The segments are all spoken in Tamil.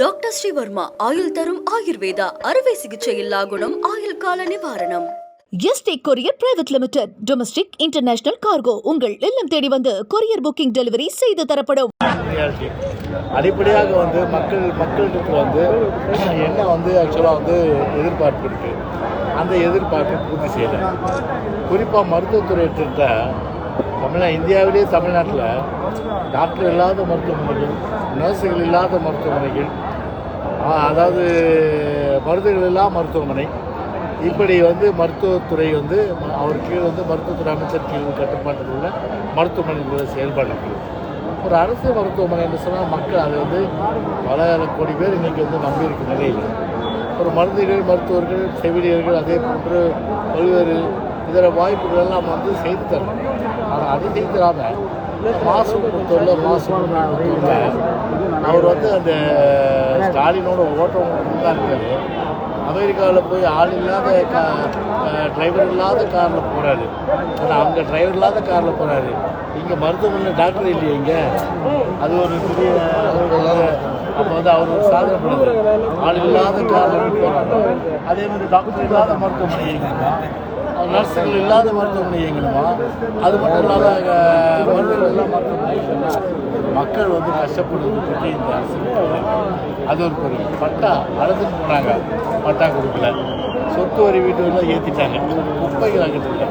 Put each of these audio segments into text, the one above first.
டாக்டர் ஸ்ரீவர்மா ஆயுள் தரும் ஆயுர்வேதா அறுவை சிகிச்சையில்லா குணம் ஆயுள் கால நிவாரணம். ST courier private limited domestic international cargo உங்கள் இல்லம் தேடி வந்து கொரியர் புக்கிங் டெலிவரி செய்து தரப்படும். அடிப்படையாக வந்து மக்கள் மக்களுக்கு வந்து என்ன வந்து ஆக்சுவலாக வந்து எதிர்பார்ப்பு இருக்குது அந்த எதிர்பார்ப்பை பூர்த்தி செய்யலை. குறிப்பாக மருத்துவத்துறை எடுத்துக்கிட்ட தமிழ்நா இந்தியாவிலே தமிழ்நாட்டில் டாக்டர் இல்லாத மருத்துவமனைகள் நர்ஸுகள் இல்லாத மருத்துவமனைகள் அதாவது மருந்துகள் இல்லாத மருத்துவமனை இப்படி வந்து மருத்துவத்துறை வந்து அவர் கீழ் வந்து மருத்துவத்துறை அமைச்சர் கீழ் கட்டுப்பாட்டில் உள்ள மருத்துவமனைகளோட செயல்பாடு இருக்குது ஒரு அரசு மருத்துவமனை என்று சொன்னால் மக்கள் அதை வந்து பல கோடி பேர் இன்றைக்கி வந்து நம்பி நிலையில். ஒரு மருந்துகள் மருத்துவர்கள் செவிலியர்கள் அதே போன்று பல்வேறு இதர வாய்ப்புகள் எல்லாம் வந்து செய்து தரணும் ஆனால் அதை செய்து தராமல் மாசு பொறுத்தவரை மாசு அவர் வந்து அந்த ஸ்டாலினோட ஓட்டம் தான் இருக்காரு. அமெரிக்காவில் போய் ஆள் இல்லாத கா டிரைவர் இல்லாத காரில் போகிறாரு ஆனால் அங்கே டிரைவர் இல்லாத காரில் போகிறாரு இங்கே மருத்துவமனையில் டாக்டர் இல்லையே இங்கே? அது ஒரு பெரிய அப்போ வந்து அவர் ஒரு சாதனை பண்ணுறாரு ஆள் இல்லாத காரில் போகிறாங்க அதே மாதிரி டாக்டர் இல்லாத மருத்துவமனை நர்ஸுகள் இல்லாத மருத்துவமனை இயங்கணுமா? அது மட்டும் இல்லாத மருத்துவர்கள் மருந்துகள் மருத்துவமனை மக்கள் வந்து கஷ்டப்படுறது பற்றி இந்த அரசு அது ஒரு பொருள் பட்டா. அழுதுன்னு போனாங்க. பட்டா கொடுக்கல. சொத்து வரி வீட்டுலாம் ஏற்றிட்டாங்க குப்பைகள் அகற்றில்லை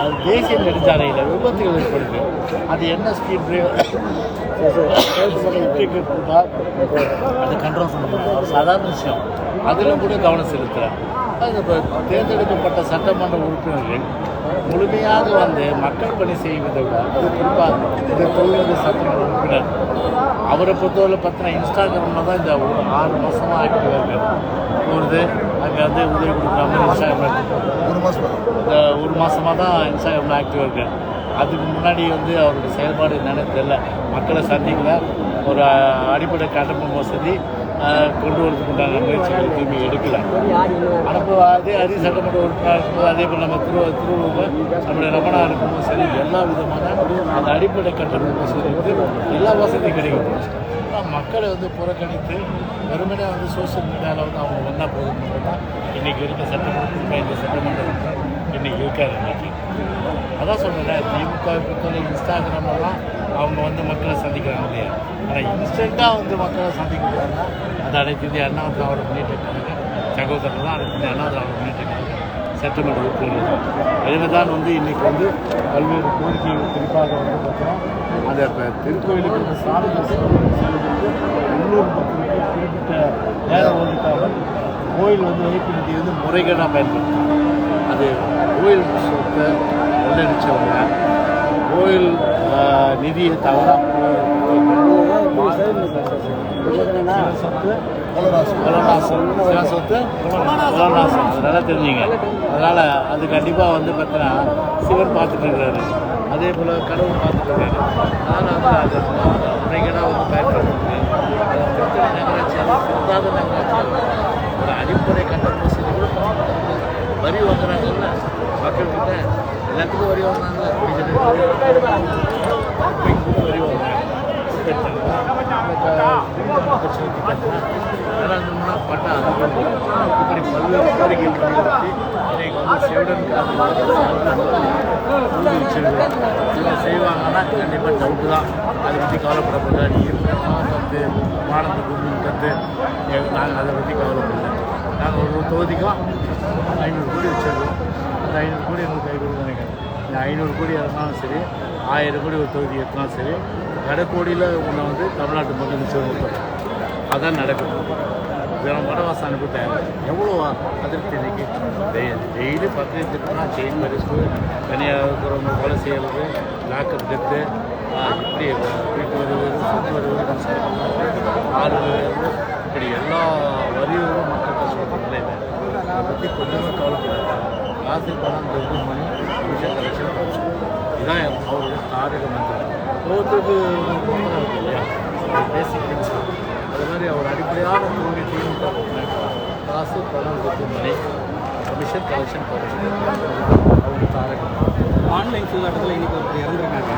அது தேசிய நெடுஞ்சாலையில் விபத்துகள் ஏற்படுது. அது என்ன ஸ்பீட் டிரைவர் போட்டால் அதை கண்ட்ரோல் பண்ண முடியும்? சாதாரண விஷயம். அதிலும் கூட கவனம் செலுத்துகிறேன் தேர்ந்தெடுக்கப்பட்ட சட்டமன்ற உறுப்பினர்கள் முழுமையாக வந்து மக்கள் பணி செய்வதை விட அது குறிப்பாக இந்த தொழிலக சட்டமன்ற உறுப்பினர் அவரை பொறுத்தவரை பார்த்தீங்கன்னா இன்ஸ்டாகிராமில் தான் இந்த ஒரு ஆறு மாதமாக ஆக்டிவாக இருக்காரு போகிறது அங்கே வந்து உதவி கொடுக்குற மாதிரி இன்ஸ்டாகிராம் ஒரு மாதம் இந்த ஒரு மாதமாக தான் இன்ஸ்டாகிராமில் ஆக்டிவாக இருக்கார் அதுக்கு முன்னாடி வந்து அவருடைய செயல்பாடு என்னன்னு தெரியல. மக்களை சந்திக்கல. ஒரு அடிப்படை கட்டமைப்பு வசதி கொண்டு வரதுக்கு உண்டான முயற்சிகள் எதுவுமே எடுக்கல. ஆனால் அதே அரி சட்டமன்ற உறுப்பினர் இருக்கும் அதே போல் நம்ம திரு திருவள்ளுவர் நம்முடைய ரமணா இருக்கும் சரி எல்லா விதமான அந்த அடிப்படை கட்டமைப்பு சரி வந்து எல்லா வசதியும் கிடைக்கும். ஆனால் மக்களை வந்து புறக்கணித்து வெறுமனே வந்து சோஷியல் மீடியாவில் வந்து அவங்க வந்தால் போதும் தான் இன்றைக்கி இருக்க சட்டமன்ற இந்த சட்டமன்றம் இன்றைக்கி இருக்காது இன்னைக்கு. அதான் சொல்கிறேன் திமுக பொறுத்தவரை இன்ஸ்டாகிராம்லாம் அவங்க வந்து மக்களை சந்திக்கிறாங்க இல்லையா? ஆனால் இன்ஸ்டண்ட்டாக வந்து மக்களை சந்திக்கிறாங்க. அது அனைத்து இந்திய அண்ணா திராவிட முன்னேற்ற கழக. சகோதரர் தான் அனைத்து அண்ணா திராவிட முன்னேற்ற கழக சட்டமன்ற உறுப்பினர்கள் எனவே தான் வந்து இன்றைக்கி வந்து பல்வேறு கோரிக்கைகள் குறிப்பாக வந்து பார்த்தோம். அந்த இப்போ திருக்கோயிலுக்கு இந்த சாமி தரிசனம் உள்ளூர் மக்களுக்கு குறிப்பிட்ட நேரம் ஒதுக்காமல் கோயில் வந்து வைப்பு நிதி வந்து முறைகேடாக பயன்படுத்தும் அது கோயில் சொத்தை கொள்ளடிச்சவங்க கோயில் நிதியை தவறாக சொத்து கொலநாசம் சிவ தெரிஞ்சுங்க. அதனால் அது கண்டிப்பாக வந்து பார்த்தீங்கன்னா சிவன் பார்த்துட்டு இருக்கிறாரு அதே போல் கடவுள் பார்த்துட்டு இருக்காரு. அதனால் வந்து அது முறைகேடாக வந்து பயன்படுத்துது அது திருத்தணி நகராட்சி அது நகராட்சி ஒரு அடிப்படை கட்டண வசதிகள் வரி வாங்குறாங்கல்ல. மக்கள்கிட்ட எல்லாத்துக்கும் வரி வாங்குறாங்கல்ல குடிக்கிறதுக்கு வரி வாங்குறாங்க குப்பைக்கு கூட வரி வாங்குறாங்க வேளாண்மைனா பட்டா அதிகம் இப்படி பல்வேறு கோரிக்கைகள் வலியுறுத்தி இன்னைக்கு வந்து செவிடன் இவங்க செய்வாங்கன்னா கண்டிப்பாக டவுட்டு தான் அதை பற்றி கவலைப்படப்பட நீ இருக்கிறமா கற்று மானத்தை பூமி கற்று நாங்கள் அதை பற்றி கவலைப்படல நாங்கள் ஒரு தொகுதிக்கும் ஐநூறு கோடி வச்சிருக்கோம் அந்த ஐநூறு கோடி எங்களுக்கு கை கொடுக்க நினைக்கிறேன் இந்த ஐநூறு கோடி இருந்தாலும் சரி ஆயிரம் கோடி ஒரு தொகுதி எடுத்தாலும் சரி கடைக்கோடியில் உன்னை வந்து தமிழ்நாட்டு மக்கள் நிச்சயம் அதான் நடக்கும். வெறும் வடவாசம் அனுப்பிட்ட எவ்வளோ அதிருப்தி இன்றைக்கி டெய்லி பத்திரிகை திட்டம்னா செயின் பரிசு தனியாக இருக்கிறவங்க கொலை செய்யறது லாக்கப் டெத்து இப்படி வீட்டு வருவது சொத்து வருவது ஆறு வருவது இப்படி எல்லா வரிவரும் மக்கள் கஷ்டப்படுறதுல இல்லை அதை பற்றி கொஞ்சமே கவலைப்படாது. காசு பணம் தொகுதி மணி விஷயம் கலெக்ஷன் இதுதான் அவருடைய தாரக மந்திரம். ஒவ்வொருத்தருக்கு இல்லையா? பேசிக் பிரின்சிபல் மாதிரி அவர் அடிப்படையான கொள்கை திமுக காசு பணம் மனை கமிஷன் கலெக்ஷன் அவங்க தாரக மந்திரம் ஆன்லைன் சூதாட்டத்தில் இன்னைக்கு ஒருத்தர் இறந்துருக்காங்க.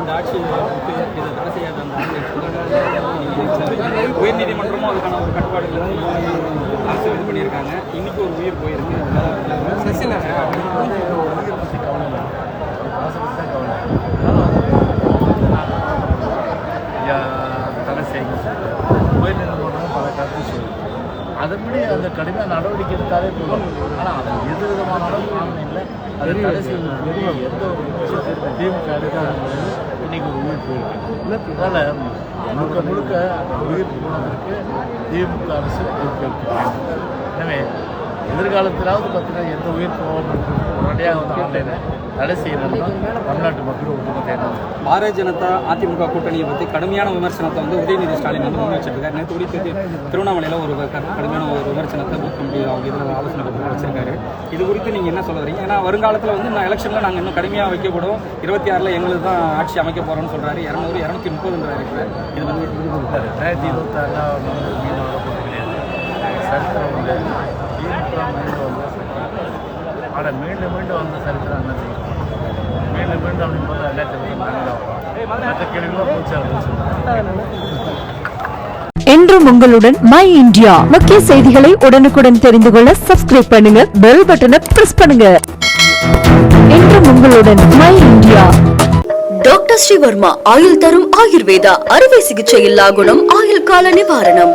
இந்த ஆட்சி வந்து இதை தடை செய்யாத அந்த ஆணையை சொல்றாங்க. உயர்நீதிமன்றமும் அதுக்கான ஒரு கட்டுப்பாடுகளை அரசு இது பண்ணியிருக்காங்க. இன்னைக்கு ஒரு உயிர் போயிருக்கு. சசிகலா வந்து உயிர் பற்றி கவலை இல்லை காசை பற்றி தான் கவலை அதனால வந்து ஐயா, தடை செய்யுங்க உயர்நீதிமன்றம் பல கருத்து சொல்லுது கடுமையான நடவடிக்கை எடுத்தாலே போதும் ஆனால் அது எது விதமான அளவுக்கு இல்லை. அதை செய்வதற்கு எந்த ஒரு விஷயத்தையும் திமுக எடுக்காத இன்னைக்கு ஒரு உயிர் போயிருக்கு. அதனால் முழுக்க முழுக்க அந்த உயிர் போனதற்கு திமுக அரசு பொறுப்பேற்க வேண்டும் எனவே எதிர்காலத்திலாவது பார்த்தீங்கன்னா எந்த உயிர் போகாமல் உடனடியாக வந்து ஆன்லைனை தடை செய்யணும்னு தமிழ்நாட்டு மக்கள் ஒட்டுமொத்த பாரதிய ஜனதா அதிமுக கூட்டணியை பற்றி கடுமையான விமர்சனத்தை வந்து உதயநிதி ஸ்டாலின் வந்து முன் வச்சிருக்காரு நேற்று கூட திரு- திருவண்ணாமலையில் ஒரு கடுமையான ஒரு விமர்சனத்தை கமிட்டி அவங்க இதில் ஆலோசனை வச்சிருக்காரு இது குறித்து நீங்கள் என்ன சொல்ல வரீங்க ஏன்னா வருங்காலத்தில் வந்து நான் எலெக்ஷனில் நாங்கள் இன்னும் கடுமையாக வைக்கப்படும் இருபத்தி ஆறில் எங்களுக்கு தான் ஆட்சி அமைக்க போகிறோம்னு சொல்கிறாரு இரநூறு இரநூத்தி முப்பதுன்றாரு இது வந்து ரெண்டாயிரத்தி கிடையாது சரித்திரம் வந்த ஆனால் மீண்டும் மீண்டும் வந்த சரித்திரம் என்ன மீண்டும் மீண்டும் அப்படின்னு பார்த்தா ரெண்டாயிரத்தி மற்ற கேள்விகளும் என்றும் உங்களுடன் மை இந்தியா முக்கிய செய்திகளை உடனுக்குடன் தெரிந்து கொள்ள சப்ஸ்கிரைப் பண்ணுங்க பெல் பட்டனை பிரஸ் பண்ணுங்க. என்றும் உங்களுடன் மை இந்தியா டாக்டர் ஸ்ரீவர்மா ஆயுள் தரும் ஆயுர்வேதா அறுவை சிகிச்சை இல்லா குணம் ஆயுள் கால நிவாரணம்.